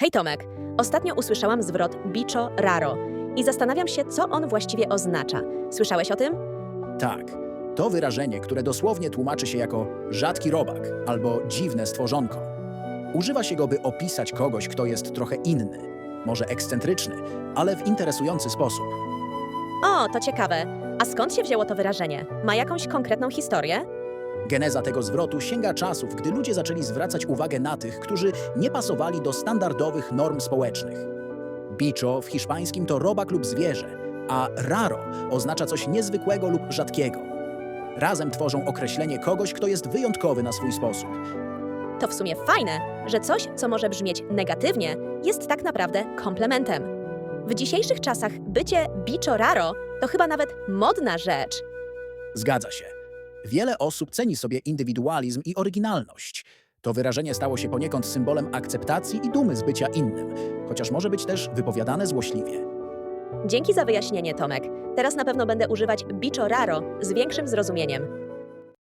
Hej Tomek, ostatnio usłyszałam zwrot bicho raro i zastanawiam się, co on właściwie oznacza. Słyszałeś o tym? Tak, to wyrażenie, które dosłownie tłumaczy się jako rzadki robak albo dziwne stworzonko. Używa się go, by opisać kogoś, kto jest trochę inny, może ekscentryczny, ale w interesujący sposób. O, to ciekawe. A skąd się wzięło to wyrażenie? Ma jakąś konkretną historię? Geneza tego zwrotu sięga czasów, gdy ludzie zaczęli zwracać uwagę na tych, którzy nie pasowali do standardowych norm społecznych. Bicho w hiszpańskim to robak lub zwierzę, a raro oznacza coś niezwykłego lub rzadkiego. Razem tworzą określenie kogoś, kto jest wyjątkowy na swój sposób. To w sumie fajne, że coś, co może brzmieć negatywnie, jest tak naprawdę komplementem. W dzisiejszych czasach bycie bicho raro to chyba nawet modna rzecz. Zgadza się. Wiele osób ceni sobie indywidualizm i oryginalność. To wyrażenie stało się poniekąd symbolem akceptacji i dumy z bycia innym, chociaż może być też wypowiadane złośliwie. Dzięki za wyjaśnienie, Tomek. Teraz na pewno będę używać bicho raro z większym zrozumieniem.